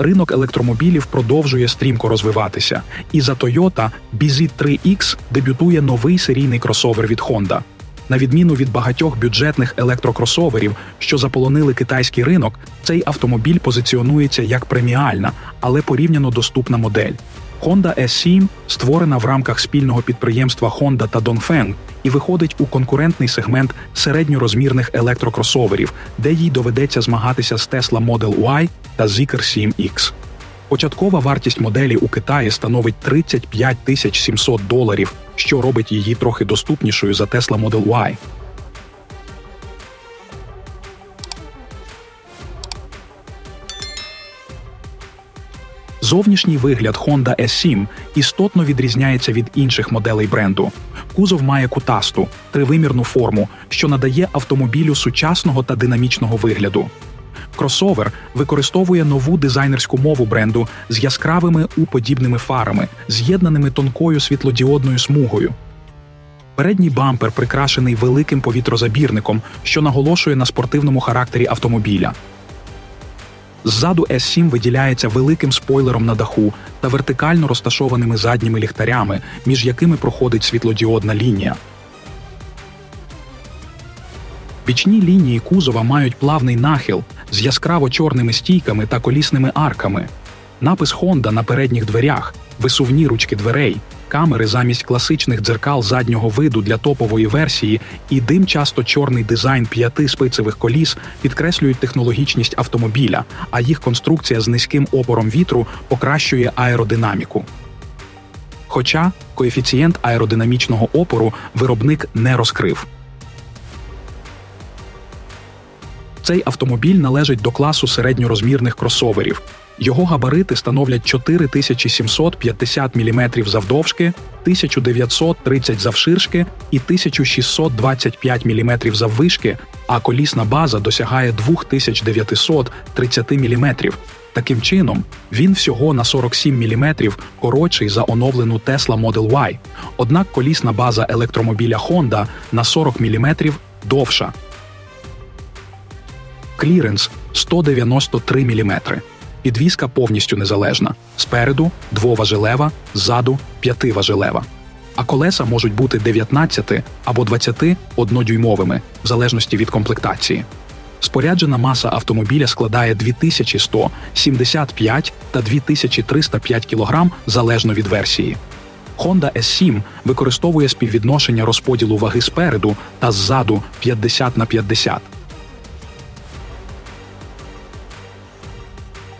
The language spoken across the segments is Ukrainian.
ринок електромобілів продовжує стрімко розвиватися, і за Toyota BZ3X дебютує новий серійний кросовер від Honda. На відміну від багатьох бюджетних електрокросоверів, що заполонили китайський ринок, цей автомобіль позиціонується як преміальна, але порівняно доступна модель. Honda S7 створена в рамках спільного підприємства Honda та Dongfeng і виходить у конкурентний сегмент середньорозмірних електрокросоверів, де їй доведеться змагатися з Tesla Model Y та Zeekr 7X. Початкова вартість моделі у Китаї становить 35 тисяч 700 доларів, що робить її трохи доступнішою за Tesla Model Y. Зовнішній вигляд Honda S7 істотно відрізняється від інших моделей бренду. Кузов має кутасту, тривимірну форму, що надає автомобілю сучасного та динамічного вигляду. Кросовер використовує нову дизайнерську мову бренду з яскравими У-подібними фарами, з'єднаними тонкою світлодіодною смугою. Передній бампер прикрашений великим повітрозабірником, що наголошує на спортивному характері автомобіля. Ззаду S7 виділяється великим спойлером на даху та вертикально розташованими задніми ліхтарями, між якими проходить світлодіодна лінія. Бічні лінії кузова мають плавний нахил з яскраво чорними стійками та колісними арками. Напис Honda на передніх дверях, висувні ручки дверей, камери замість класичних дзеркал заднього виду для топової версії і димчасто чорний дизайн п'яти спицевих коліс підкреслюють технологічність автомобіля, а їх конструкція з низьким опором вітру покращує аеродинаміку. Хоча коефіцієнт аеродинамічного опору виробник не розкрив. Цей автомобіль належить до класу середньорозмірних кросоверів. Його габарити становлять 4750 мм завдовжки, 1930 завширшки і 1625 мм заввишки, а колісна база досягає 2930 мм. Таким чином, він всього на 47 мм коротший за оновлену Tesla Model Y. Однак колісна база електромобіля Honda на 40 мм довша. Кліренс 193 мм. Підвізка повністю незалежна. Спереду двоважелева, ззаду п'ятиважелева. А колеса можуть бути 19 або 21-дюймовими, в залежності від комплектації. Споряджена маса автомобіля складає 2175 та 2305 кг залежно від версії. Honda S7 використовує співвідношення розподілу ваги спереду та ззаду 50 на 50.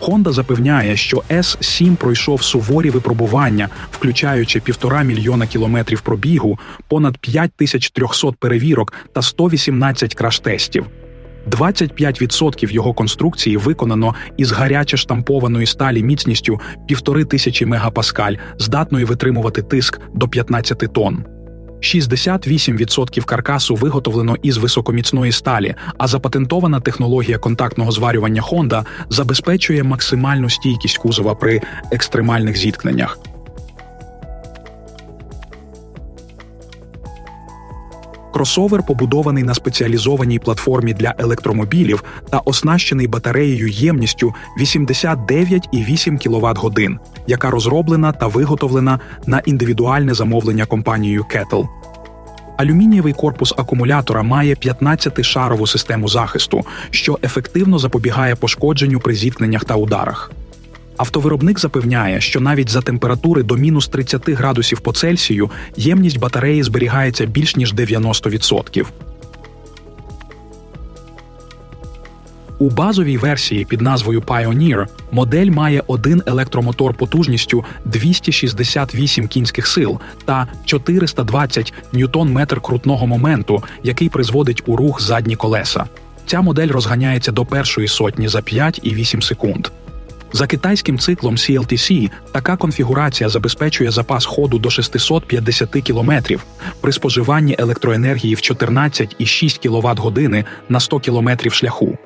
Honda запевняє, що S7 пройшов суворі випробування, включаючи півтора мільйона кілометрів пробігу, понад 5300 перевірок та 118 краш-тестів. 25% його конструкції виконано із гаряче штампованої сталі міцністю 1500 мегапаскаль, здатної витримувати тиск до 15 тонн. 68% каркасу виготовлено із високоміцної сталі, а запатентована технологія контактного зварювання Honda забезпечує максимальну стійкість кузова при екстремальних зіткненнях. Кросовер побудований на спеціалізованій платформі для електромобілів та оснащений батареєю ємністю 89,8 кВт годин, яка розроблена та виготовлена на індивідуальне замовлення компанією Kettle. Алюмінієвий корпус акумулятора має 15-шарову систему захисту, що ефективно запобігає пошкодженню при зіткненнях та ударах. Автовиробник запевняє, що навіть за температури до мінус 30 градусів по Цельсію ємність батареї зберігається більш ніж 90%. У базовій версії під назвою Pioneer модель має один електромотор потужністю 268 кінських сил та 420 ньютон-метр крутного моменту, який призводить у рух задні колеса. Ця модель розганяється до першої сотні за 5,8 секунд. За китайським циклом CLTC така конфігурація забезпечує запас ходу до 650 км при споживанні електроенергії в 14,6 кВт години на 100 км шляху.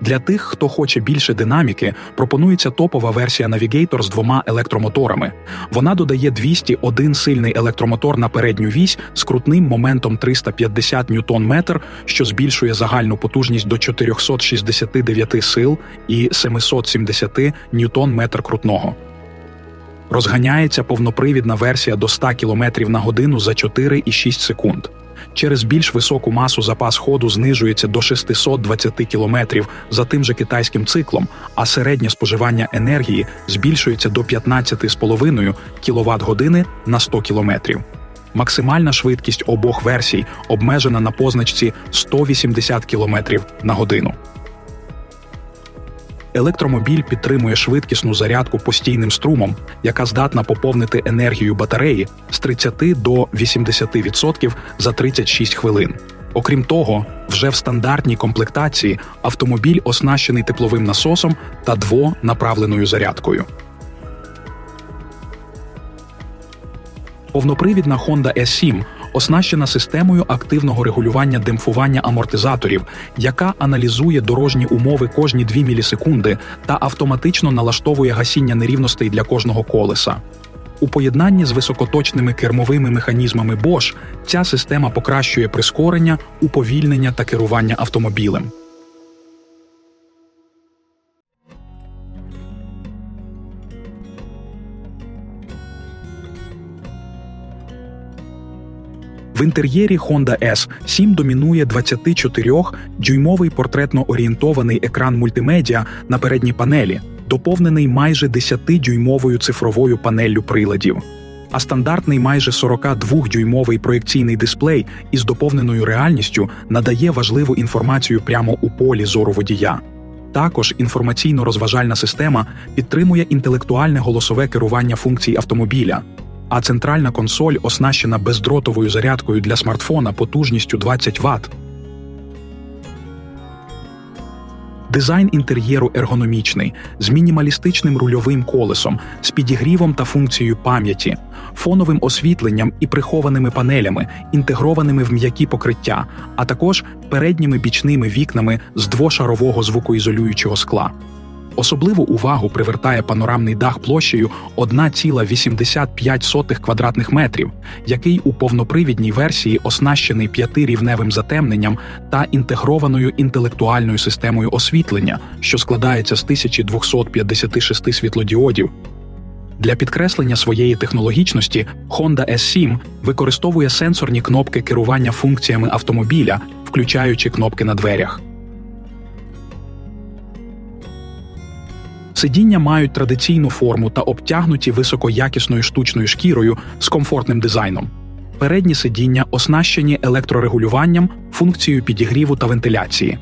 Для тих, хто хоче більше динаміки, пропонується топова версія Navigator з двома електромоторами. Вона додає 201 сильний електромотор на передню вісь з крутним моментом 350 Нм, що збільшує загальну потужність до 469 сил і 770 Нм крутного. Розганяється повнопривідна версія до 100 км на годину за 4,6 секунд. Через більш високу масу запас ходу знижується до 620 км за тим же китайським циклом, а середнє споживання енергії збільшується до 15,5 кВт години на 100 км. Максимальна швидкість обох версій обмежена на позначці 180 км на годину. Електромобіль підтримує швидкісну зарядку постійним струмом, яка здатна поповнити енергію батареї з 30 до 80% за 36 хвилин. Окрім того, вже в стандартній комплектації автомобіль оснащений тепловим насосом та двонаправленою зарядкою. Повнопривідна Honda S7 оснащена системою активного регулювання демпфування амортизаторів, яка аналізує дорожні умови кожні 2 мілісекунди та автоматично налаштовує гасіння нерівностей для кожного колеса. У поєднанні з високоточними кермовими механізмами Bosch ця система покращує прискорення, уповільнення та керування автомобілем. В інтер'єрі Honda S7 домінує 24-дюймовий портретно-орієнтований екран мультимедіа на передній панелі, доповнений майже 10-дюймовою цифровою панеллю приладів. А стандартний майже 42-дюймовий проєкційний дисплей із доповненою реальністю надає важливу інформацію прямо у полі зору водія. Також інформаційно-розважальна система підтримує інтелектуальне голосове керування функцій автомобіля, а центральна консоль оснащена бездротовою зарядкою для смартфона потужністю 20 Вт. Дизайн інтер'єру ергономічний з мінімалістичним рульовим колесом, з підігрівом та функцією пам'яті, фоновим освітленням і прихованими панелями, інтегрованими в м'які покриття, а також передніми бічними вікнами з двошарового звукоізолюючого скла. Особливу увагу привертає панорамний дах площею 1,85 квадратних метрів, який у повнопривідній версії оснащений п'ятирівневим затемненням та інтегрованою інтелектуальною системою освітлення, що складається з 1256 світлодіодів. Для підкреслення своєї технологічності Honda S7 використовує сенсорні кнопки керування функціями автомобіля, включаючи кнопки на дверях. Сидіння мають традиційну форму та обтягнуті високоякісною штучною шкірою з комфортним дизайном. Передні сидіння оснащені електрорегулюванням, функцією підігріву та вентиляції,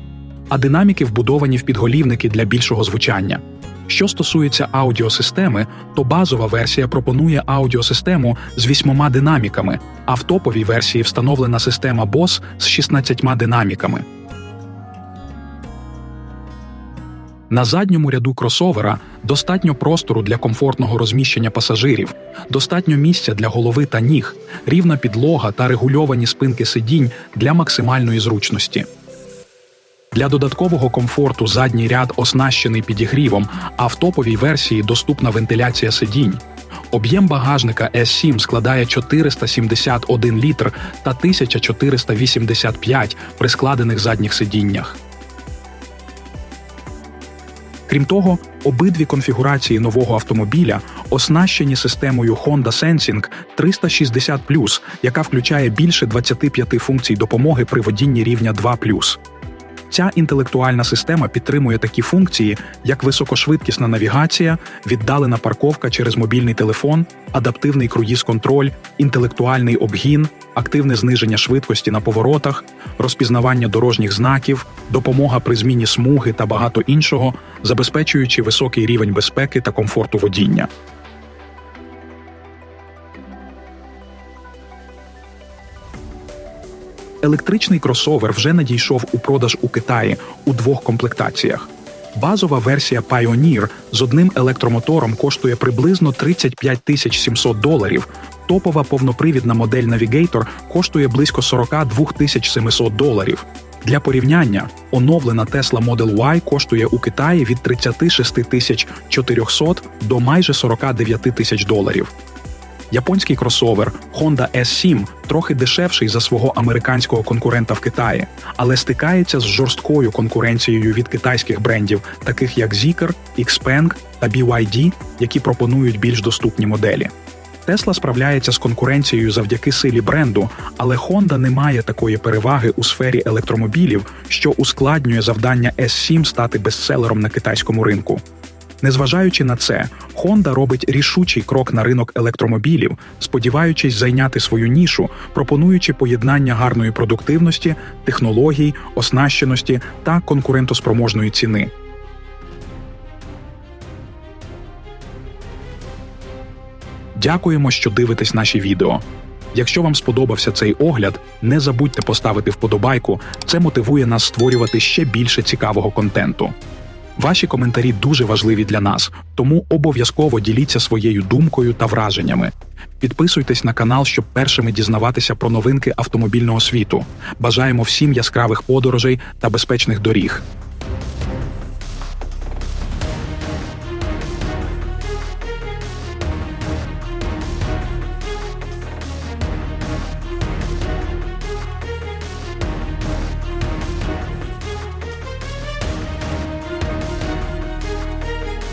а динаміки вбудовані в підголівники для більшого звучання. Що стосується аудіосистеми, то базова версія пропонує аудіосистему з вісьмома динаміками, а в топовій версії встановлена система BOSS з 16 динаміками. На задньому ряду кросовера достатньо простору для комфортного розміщення пасажирів, достатньо місця для голови та ніг, рівна підлога та регульовані спинки сидінь для максимальної зручності. Для додаткового комфорту задній ряд оснащений підігрівом, а в топовій версії доступна вентиляція сидінь. Об'єм багажника S7 складає 471 літр та 1485 при складених задніх сидіннях. Крім того, обидві конфігурації нового автомобіля оснащені системою Honda Sensing 360 яка включає більше 25 функцій допомоги при водінні рівня 2 Ця інтелектуальна система підтримує такі функції, як високошвидкісна навігація, віддалена парковка через мобільний телефон, адаптивний круїз-контроль, інтелектуальний обгін, активне зниження швидкості на поворотах, розпізнавання дорожніх знаків, допомога при зміні смуги та багато іншого, забезпечуючи високий рівень безпеки та комфорту водіння. Електричний кросовер вже надійшов у продаж у Китаї у двох комплектаціях. Базова версія Pioneer з одним електромотором коштує приблизно 35 тисяч 700 доларів. Топова повнопривідна модель Navigator коштує близько 42 тисяч 700 доларів. Для порівняння, оновлена Tesla Model Y коштує у Китаї від 36 тисяч 400 до майже 49 тисяч доларів. Японський кросовер Honda S7 трохи дешевший за свого американського конкурента в Китаї, але стикається з жорсткою конкуренцією від китайських брендів, таких як Zeekr, Xpeng та BYD, які пропонують більш доступні моделі. Tesla справляється з конкуренцією завдяки силі бренду, але Honda не має такої переваги у сфері електромобілів, що ускладнює завдання S7 стати бестселером на китайському ринку. Незважаючи на це, Honda робить рішучий крок на ринок електромобілів, сподіваючись зайняти свою нішу, пропонуючи поєднання гарної продуктивності, технологій, оснащеності та конкурентоспроможної ціни. Дякуємо, що дивитесь наші відео. Якщо вам сподобався цей огляд, не забудьте поставити вподобайку. Це мотивує нас створювати ще більше цікавого контенту. Ваші коментарі дуже важливі для нас, тому обов'язково діліться своєю думкою та враженнями. Підписуйтесь на канал, щоб першими дізнаватися про новинки автомобільного світу. Бажаємо всім яскравих подорожей та безпечних доріг.